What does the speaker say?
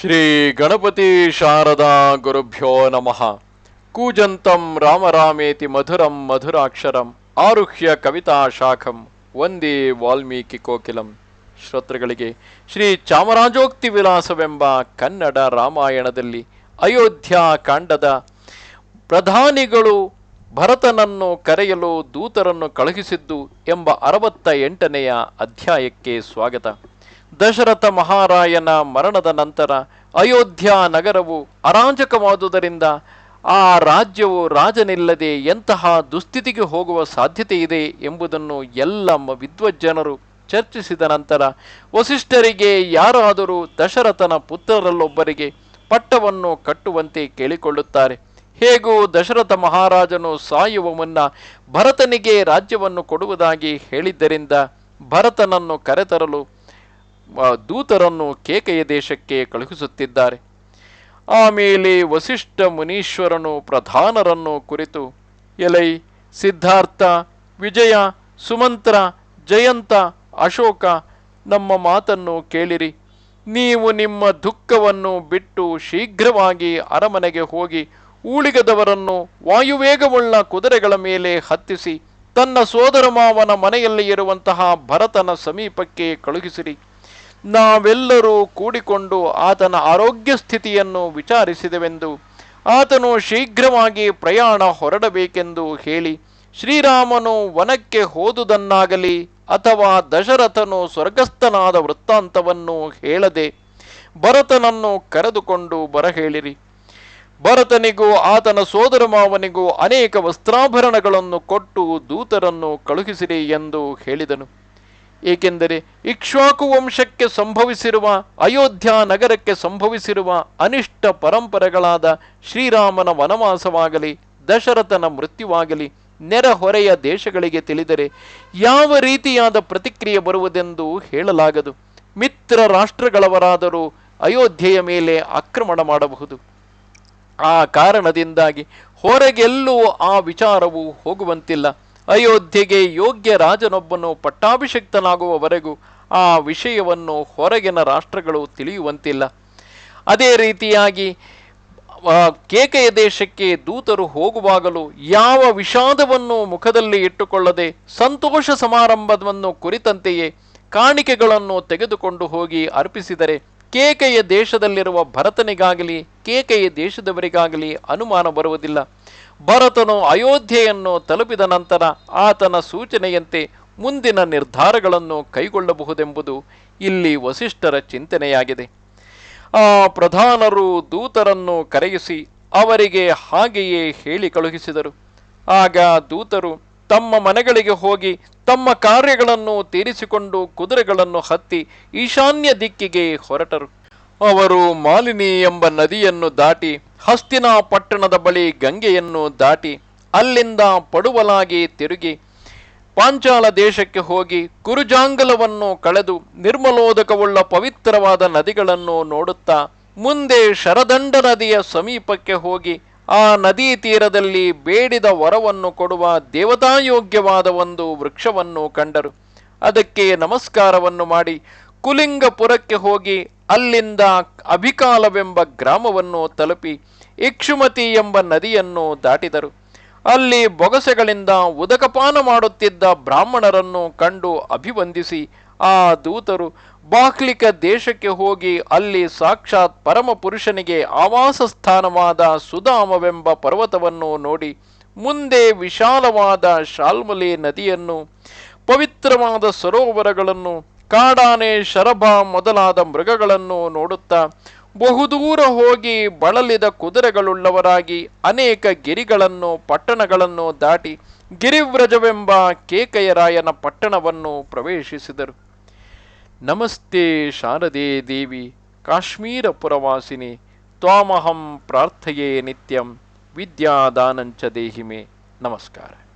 ಶ್ರೀ ಗಣಪತಿ ಶಾರದಾ ಗುರುಭ್ಯೋ ನಮಃ. ಕೂಜಂತಂ ರಾಮರಾಮೇತಿ ಮಧುರಂ ಮಧುರಾಕ್ಷರಂ ಆರುಹ್ಯ ಕವಿತಾ ಶಾಖಂ ಒಂದೇ ವಾಲ್ಮೀಕಿ ಕೋಕಿಲಂ. ಶ್ರೋತೃಗಳಿಗೆ ಶ್ರೀ ಚಾಮರಾಜೋಕ್ತಿ ವಿಲಾಸವೆಂಬ ಕನ್ನಡ ರಾಮಾಯಣದಲ್ಲಿ ಅಯೋಧ್ಯ ಕಾಂಡದ ಪ್ರಧಾನಿಗಳು ಭರತನನ್ನು ಕರೆಯಲು ದೂತರನ್ನು ಕಳುಹಿಸಿದ್ದು ಎಂಬ ಅರವತ್ತ ಎಂಟನೆಯ ಅಧ್ಯಾಯಕ್ಕೆ ಸ್ವಾಗತ. ದಶರಥ ಮಹಾರಾಯನ ಮರಣದ ನಂತರ ಅಯೋಧ್ಯ ನಗರವು ಅರಾಜಕವಾದುದರಿಂದ ಆ ರಾಜ್ಯವು ರಾಜನಿಲ್ಲದೆ ಎಂತಹ ದುಸ್ಥಿತಿಗೆ ಹೋಗುವ ಸಾಧ್ಯತೆ ಇದೆ ಎಂಬುದನ್ನು ಎಲ್ಲ ವಿದ್ವಜ್ಜನರು ಚರ್ಚಿಸಿದ ನಂತರ ವಸಿಷ್ಠರಿಗೆ ಯಾರಾದರೂ ದಶರಥನ ಪುತ್ರರಲ್ಲೊಬ್ಬರಿಗೆ ಪಟ್ಟವನ್ನು ಕಟ್ಟುವಂತೆ ಕೇಳಿಕೊಳ್ಳುತ್ತಾರೆ. ಹೇಗೂ ದಶರಥ ಮಹಾರಾಜನು ಸಾಯುವ ಮುನ್ನ ಭರತನಿಗೆ ರಾಜ್ಯವನ್ನು ಕೊಡುವುದಾಗಿ ಹೇಳಿದ್ದರಿಂದ ಭರತನನ್ನು ಕರೆತರಲು ದೂತರನ್ನು ಕೇಕೆಯ ದೇಶಕ್ಕೆ ಕಳುಹಿಸುತ್ತಿದ್ದಾರೆ. ಆಮೇಲೆ ವಸಿಷ್ಠ ಮುನೀಶ್ವರನು ಪ್ರಧಾನರನ್ನು ಕುರಿತು, ಎಲೈ, ಸಿದ್ಧಾರ್ಥ, ವಿಜಯ, ಸುಮಂತ್ರ, ಜಯಂತ, ಅಶೋಕ, ನಮ್ಮ ಮಾತನ್ನು ಕೇಳಿರಿ. ನೀವು ನಿಮ್ಮ ದುಃಖವನ್ನು ಬಿಟ್ಟು ಶೀಘ್ರವಾಗಿ ಅರಮನೆಗೆ ಹೋಗಿ ಊಳಿಗದವರನ್ನು ವಾಯುವೇಗವುಳ್ಳ ಕುದುರೆಗಳ ಮೇಲೆ ಹತ್ತಿಸಿ, ತನ್ನ ಸೋದರ ಮಾವನ ಮನೆಯಲ್ಲಿ ಇರುವಂತಹ ಭರತನ ಸಮೀಪಕ್ಕೆ ಕಳುಹಿಸಿರಿ. ನಾವೆಲ್ಲರೂ ಕೂಡಿಕೊಂಡು ಆತನ ಆರೋಗ್ಯ ಸ್ಥಿತಿಯನ್ನು ವಿಚಾರಿಸಿದೆವೆಂದು ಆತನು ಶೀಘ್ರವಾಗಿ ಪ್ರಯಾಣ ಹೊರಡಬೇಕೆಂದು ಹೇಳಿ ಶ್ರೀರಾಮನು ವನಕ್ಕೆ ಹೋದುದನ್ನಾಗಲಿ ಅಥವಾ ದಶರಥನು ಸ್ವರ್ಗಸ್ಥನಾದ ವೃತ್ತಾಂತವನ್ನು ಹೇಳದೆ ಭರತನನ್ನು ಕರೆದುಕೊಂಡು ಬರಹೇಳಿರಿ. ಭರತನಿಗೂ ಆತನ ಸೋದರ ಮಾವನಿಗೂ ಅನೇಕ ವಸ್ತ್ರಾಭರಣಗಳನ್ನು ಕೊಟ್ಟು ದೂತರನ್ನು ಕಳುಹಿಸಿರಿ ಎಂದು ಹೇಳಿದನು. ಏಕೆಂದರೆ ಇಕ್ಷ್ವಾಕು ವಂಶಕ್ಕೆ ಸಂಭವಿಸಿರುವ, ಅಯೋಧ್ಯ ನಗರಕ್ಕೆ ಸಂಭವಿಸಿರುವ ಅನಿಷ್ಟ ಪರಂಪರೆಗಳಾದ ಶ್ರೀರಾಮನ ವನವಾಸವಾಗಲಿ, ದಶರಥನ ಮೃತ್ಯುವಾಗಲಿ, ನೆರೆಹೊರೆಯ ದೇಶಗಳಿಗೆ ತಿಳಿದರೆ ಯಾವ ರೀತಿಯಾದ ಪ್ರತಿಕ್ರಿಯೆ ಬರುವುದೆಂದು ಹೇಳಲಾಗದು. ಮಿತ್ರ ರಾಷ್ಟ್ರಗಳವರಾದರೂ ಅಯೋಧ್ಯೆಯ ಮೇಲೆ ಆಕ್ರಮಣ ಮಾಡಬಹುದು. ಆ ಕಾರಣದಿಂದಾಗಿ ಹೊರಗೆಲ್ಲೂ ಆ ವಿಚಾರವು ಹೋಗುವಂತಿಲ್ಲ. ಅಯೋಧ್ಯೆಗೆ ಯೋಗ್ಯ ರಾಜನೊಬ್ಬನು ಪಟ್ಟಾಭಿಷಿಕ್ತನಾಗುವವರೆಗೂ ಆ ವಿಷಯವನ್ನು ಹೊರಗಿನ ರಾಷ್ಟ್ರಗಳು ತಿಳಿಯುವಂತಿಲ್ಲ. ಅದೇ ರೀತಿಯಾಗಿ ಕೇಕೆಯ ದೇಶಕ್ಕೆ ದೂತರು ಹೋಗುವಾಗಲೂ ಯಾವ ವಿಷಾದವನ್ನು ಮುಖದಲ್ಲಿ ಇಟ್ಟುಕೊಳ್ಳದೆ ಸಂತೋಷ ಸಮಾರಂಭವನ್ನು ಕುರಿತಂತೆಯೇ ಕಾಣಿಕೆಗಳನ್ನು ತೆಗೆದುಕೊಂಡು ಹೋಗಿ ಅರ್ಪಿಸಿದರೆ ಕೇಕೆಯ ದೇಶದಲ್ಲಿರುವ ಭರತನಿಗಾಗಲಿ, ಕೇಕೆಯ ದೇಶದವರಿಗಾಗಲಿ ಅನುಮಾನ ಬರುವುದಿಲ್ಲ. ಭರತನು ಅಯೋಧ್ಯೆಯನ್ನು ತಲುಪಿದ ನಂತರ ಆತನ ಸೂಚನೆಯಂತೆ ಮುಂದಿನ ನಿರ್ಧಾರಗಳನ್ನು ಕೈಗೊಳ್ಳಬಹುದೆಂಬುದು ಇಲ್ಲಿ ವಸಿಷ್ಠರ ಚಿಂತನೆಯಾಗಿದೆ. ಆ ಪ್ರಧಾನರು ದೂತರನ್ನು ಕರೆಯಿಸಿ ಅವರಿಗೆ ಹಾಗೆಯೇ ಹೇಳಿ ಕಳುಹಿಸಿದರು. ಆಗ ದೂತರು ತಮ್ಮ ಮನೆಗಳಿಗೆ ಹೋಗಿ ತಮ್ಮ ಕಾರ್ಯಗಳನ್ನು ತೀರಿಸಿಕೊಂಡು ಕುದುರೆಗಳನ್ನು ಹತ್ತಿ ಈಶಾನ್ಯ ದಿಕ್ಕಿಗೆ ಹೊರಟರು. ಅವರು ಮಾಲಿನಿ ಎಂಬ ನದಿಯನ್ನು ದಾಟಿ ಹಸ್ತಿನ ಪಟ್ಟಣದ ಬಳಿ ಗಂಗೆಯನ್ನು ದಾಟಿ ಅಲ್ಲಿಂದ ಪಡುವಲಾಗಿ ತಿರುಗಿ ಪಾಂಚಾಲ ದೇಶಕ್ಕೆ ಹೋಗಿ ಕುರುಜಾಂಗಲವನ್ನು ಕಳೆದು ನಿರ್ಮಲೋದಕವುಳ್ಳ ಪವಿತ್ರವಾದ ನದಿಗಳನ್ನು ನೋಡುತ್ತಾ ಮುಂದೆ ಶರದಂಡ ನದಿಯ ಸಮೀಪಕ್ಕೆ ಹೋಗಿ ಆ ನದಿ ತೀರದಲ್ಲಿ ಬೇಡಿದ ವರವನ್ನು ಕೊಡುವ ದೇವತಾಯೋಗ್ಯವಾದ ಒಂದು ವೃಕ್ಷವನ್ನು ಕಂಡರು. ಅದಕ್ಕೆ ನಮಸ್ಕಾರವನ್ನು ಮಾಡಿ ಕುಲಿಂಗಪುರಕ್ಕೆ ಹೋಗಿ ಅಲ್ಲಿಂದ ಅಭಿಕಾಲವೆಂಬ ಗ್ರಾಮವನ್ನು ತಲುಪಿ ಇಕ್ಷುಮತಿ ಎಂಬ ನದಿಯನ್ನು ದಾಟಿದರು. ಅಲ್ಲಿ ಬೊಗಸೆಗಳಿಂದ ಉದಕಪಾನ ಮಾಡುತ್ತಿದ್ದ ಬ್ರಾಹ್ಮಣರನ್ನು ಕಂಡು ಅಭಿವಂದಿಸಿ, ಆ ದೂತರು ಬಾಹ್ಲಿಕ ದೇಶಕ್ಕೆ ಹೋಗಿ ಅಲ್ಲಿ ಸಾಕ್ಷಾತ್ ಪರಮಪುರುಷನಿಗೆ ಆವಾಸ ಸ್ಥಾನವಾದ ಸುಧಾಮವೆಂಬ ಪರ್ವತವನ್ನು ನೋಡಿ ಮುಂದೆ ವಿಶಾಲವಾದ ಶಾಲ್ಮಲೆ ನದಿಯನ್ನು, ಪವಿತ್ರವಾದ ಸರೋವರಗಳನ್ನು ಕಾಡಾನೆ ಶರಭ ಮೊದಲಾದ ಮೃಗಗಳನ್ನು ನೋಡುತ್ತಾ ಬಹುದೂರ ಹೋಗಿ ಬಳಲಿದ ಕುದುರೆಗಳುಳ್ಳವರಾಗಿ ಅನೇಕ ಗಿರಿಗಳನ್ನು ಪಟ್ಟಣಗಳನ್ನು ದಾಟಿ ಗಿರಿವ್ರಜವೆಂಬ ಕೇಕಯರಾಯನ ಪಟ್ಟಣವನ್ನು ಪ್ರವೇಶಿಸಿದರು. ನಮಸ್ತೆ ಶಾರದೆ ದೇವಿ, ಕಾಶ್ಮೀರ ಪುರವಾಸಿನಿ, ತ್ವಾಮಹಂ ಪ್ರಾರ್ಥಯೇ ನಿತ್ಯಂ, ವಿದ್ಯಾದಾನಂಚ ದೇಹಿಮೆ. ನಮಸ್ಕಾರ.